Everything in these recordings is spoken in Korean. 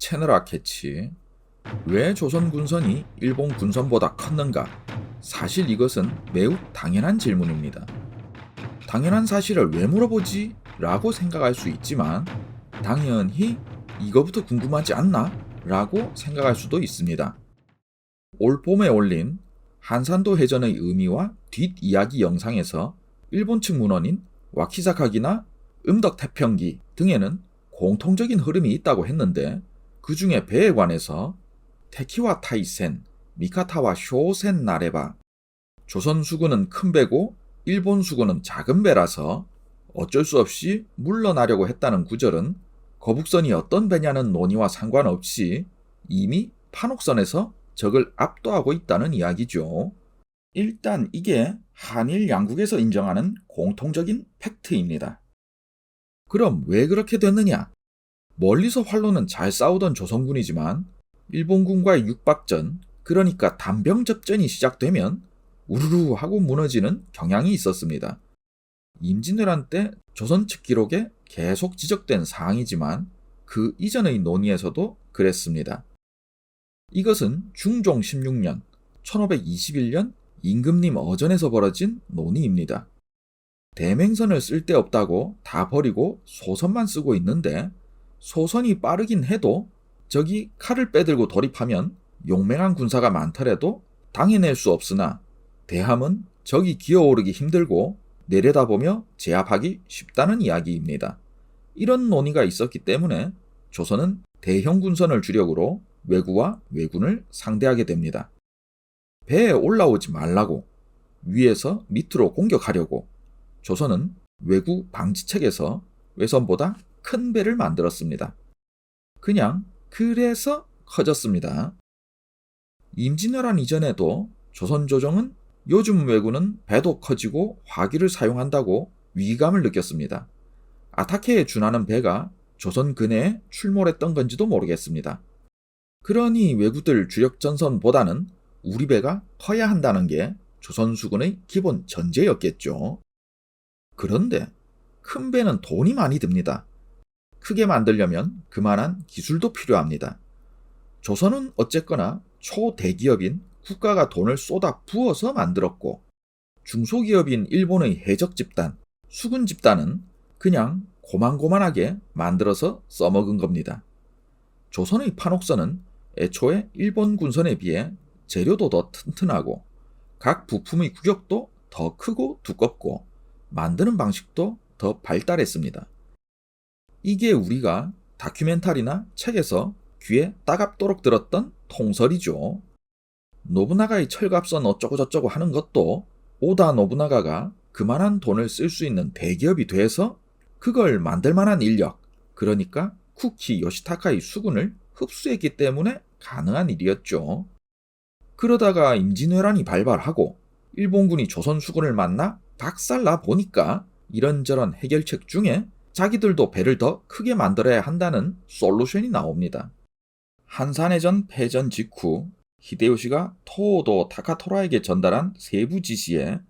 채널아 캐치. 왜 조선 군선이 일본 군선보다 컸는가? 사실 이것은 매우 당연한 질문입니다. 당연한 사실을 왜 물어보지? 라고 생각할 수 있지만, 당연히 이거부터 궁금하지 않나? 라고 생각할 수도 있습니다. 올 봄에 올린 한산도 해전의 의미와 뒷이야기 영상에서 일본 측 문헌인 와키사카기나 음덕 태평기 등에는 공통적인 흐름이 있다고 했는데 그 중에 배에 관해서 테키와 타이센, 미카타와 쇼센 나레바 조선 수군은 큰 배고 일본 수군은 작은 배라서 어쩔 수 없이 물러나려고 했다는 구절은 거북선이 어떤 배냐는 논의와 상관없이 이미 판옥선에서 적을 압도하고 있다는 이야기죠. 일단 이게 한일 양국에서 인정하는 공통적인 팩트입니다. 그럼 왜 그렇게 됐느냐? 멀리서 활로는 잘 싸우던 조선군이지만 일본군과의 육박전, 그러니까 단병 접전이 시작되면 우르르 하고 무너지는 경향이 있었습니다. 임진왜란 때 조선 측 기록에 계속 지적된 사항이지만 그 이전의 논의에서도 그랬습니다. 이것은 중종 16년 1521년 임금님 어전에서 벌어진 논의입니다. 대맹선을 쓸데없다고 다 버리고 소선만 쓰고 있는데 소선이 빠르긴 해도 적이 칼을 빼들고 돌입하면 용맹한 군사가 많더라도 당해낼 수 없으나 대함은 적이 기어오르기 힘들고 내려다보며 제압하기 쉽다는 이야기입니다. 이런 논의가 있었기 때문에 조선은 대형 군선을 주력으로 외구와 왜군을 상대하게 됩니다. 배에 올라오지 말라고 위에서 밑으로 공격하려고 조선은 외구 방지책에서 외선보다 큰 배를 만들었습니다. 그냥 그래서 커졌습니다. 임진왜란 이전에도 조선 조정은 요즘 왜구는 배도 커지고 화기를 사용한다고 위감을 느꼈습니다. 아타케에 준하는 배가 조선 근해에 출몰했던 건지도 모르겠습니다. 그러니 왜구들 주력 전선보다는 우리 배가 커야 한다는 게 조선 수군의 기본 전제였겠죠. 그런데 큰 배는 돈이 많이 듭니다. 크게 만들려면 그만한 기술도 필요합니다. 조선은 어쨌거나 초대기업인 국가가 돈을 쏟아 부어서 만들었고 중소기업인 일본의 해적 집단, 수군 집단은 그냥 고만고만하게 만들어서 써먹은 겁니다. 조선의 판옥선은 애초에 일본 군선에 비해 재료도 더 튼튼하고 각 부품의 구격도 더 크고 두껍고 만드는 방식도 더 발달했습니다. 이게 우리가 다큐멘터리나 책에서 귀에 따갑도록 들었던 통설이죠. 노부나가의 철갑선 어쩌고저쩌고 하는 것도 오다 노부나가가 그만한 돈을 쓸 수 있는 대기업이 돼서 그걸 만들 만한 인력, 그러니까 쿠키 요시타카의 수군을 흡수했기 때문에 가능한 일이었죠. 그러다가 임진왜란이 발발하고 일본군이 조선 수군을 만나 박살나 보니까 이런저런 해결책 중에 자기들도 배를 더 크게 만들어야 한다는 솔루션이 나옵니다. 한산해전 패전 직후 히데요시가 토오도 타카토라에게 전달한 세부 지시에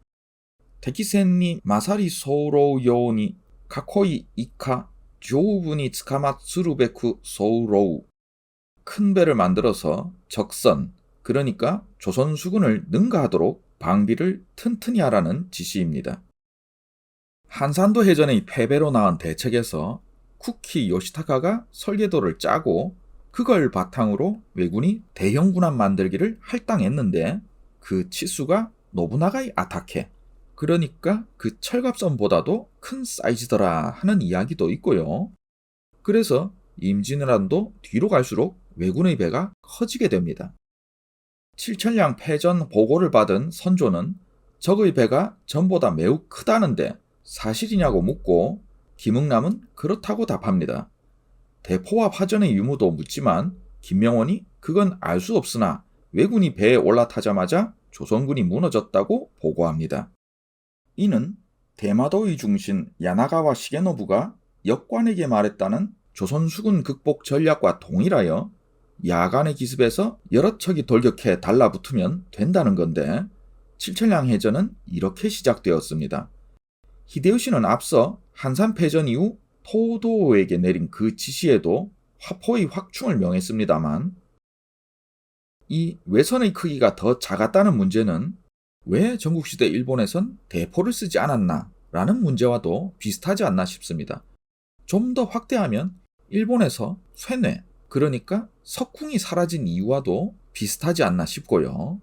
테키센니 마사리 소우로우 요우니 카코이 이카 조우분이 츠카마츠루베쿠 소우로우 큰 배를 만들어서 적선 그러니까 조선 수군을 능가하도록 방비를 튼튼히 하라는 지시입니다. 한산도 해전의 패배로 나온 대책에서 쿠키 요시타카가 설계도를 짜고 그걸 바탕으로 왜군이 대형 군함 만들기를 할당했는데 그 치수가 노부나가의 아타케 그러니까 그 철갑선보다도 큰 사이즈더라 하는 이야기도 있고요. 그래서 임진왜란도 뒤로 갈수록 왜군의 배가 커지게 됩니다. 7천량 패전 보고를 받은 선조는 적의 배가 전보다 매우 크다는데 사실이냐고 묻고 김응남은 그렇다고 답합니다. 대포와 화전의 유무도 묻지만 김명원이 그건 알 수 없으나 왜군이 배에 올라타자마자 조선군이 무너졌다고 보고합니다. 이는 대마도의 중신 야나가와 시게노부가 역관에게 말했다는 조선 수군 극복 전략과 동일하여 야간의 기습에서 여러 척이 돌격해 달라붙으면 된다는 건데 칠천량 해전은 이렇게 시작되었습니다. 히데요시는 앞서 한산 패전 이후 토도에게 내린 그 지시에도 화포의 확충을 명했습니다만 이 외선의 크기가 더 작았다는 문제는 왜 전국시대 일본에선 대포를 쓰지 않았나 라는 문제와도 비슷하지 않나 싶습니다. 좀 더 확대하면 일본에서 쇠뇌, 그러니까 석궁이 사라진 이유와도 비슷하지 않나 싶고요.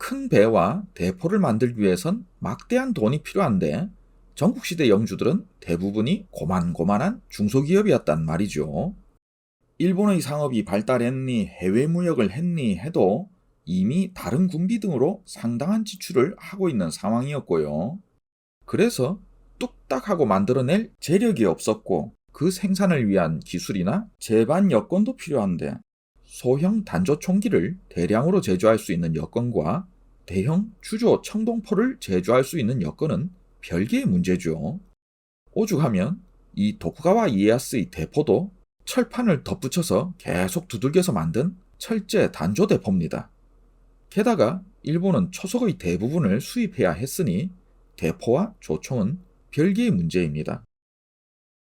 큰 배와 대포를 만들기 위해선 막대한 돈이 필요한데 전국시대 영주들은 대부분이 고만고만한 중소기업이었단 말이죠. 일본의 상업이 발달했니 해외 무역을 했니 해도 이미 다른 군비 등으로 상당한 지출을 하고 있는 상황이었고요. 그래서 뚝딱하고 만들어낼 재력이 없었고 그 생산을 위한 기술이나 제반 여건도 필요한데 소형 단조 총기를 대량으로 제조할 수 있는 여건과 대형 주조 청동포를 제조할 수 있는 여건은 별개의 문제죠. 오죽하면 이 도쿠가와 이에야스의 대포도 철판을 덧붙여서 계속 두들겨서 만든 철제 단조 대포입니다. 게다가 일본은 초속의 대부분을 수입해야 했으니 대포와 조총은 별개의 문제입니다.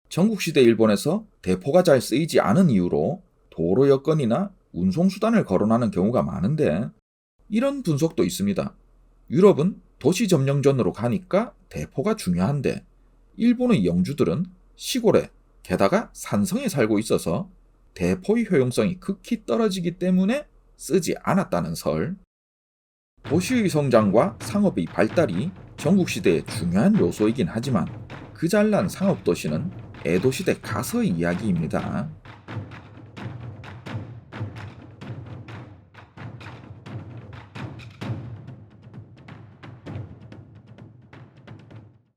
전국시대 일본에서 대포가 잘 쓰이지 않은 이유로 도로 여건이나 운송수단을 거론하는 경우가 많은데 이런 분석도 있습니다. 유럽은 도시 점령전으로 가니까 대포가 중요한데 일본의 영주들은 시골에 게다가 산성에 살고 있어서 대포의 효용성이 극히 떨어지기 때문에 쓰지 않았다는 설. 도시의 성장과 상업의 발달이 전국시대의 중요한 요소이긴 하지만 그 잘난 상업도시는 에도시대 가서의 이야기입니다.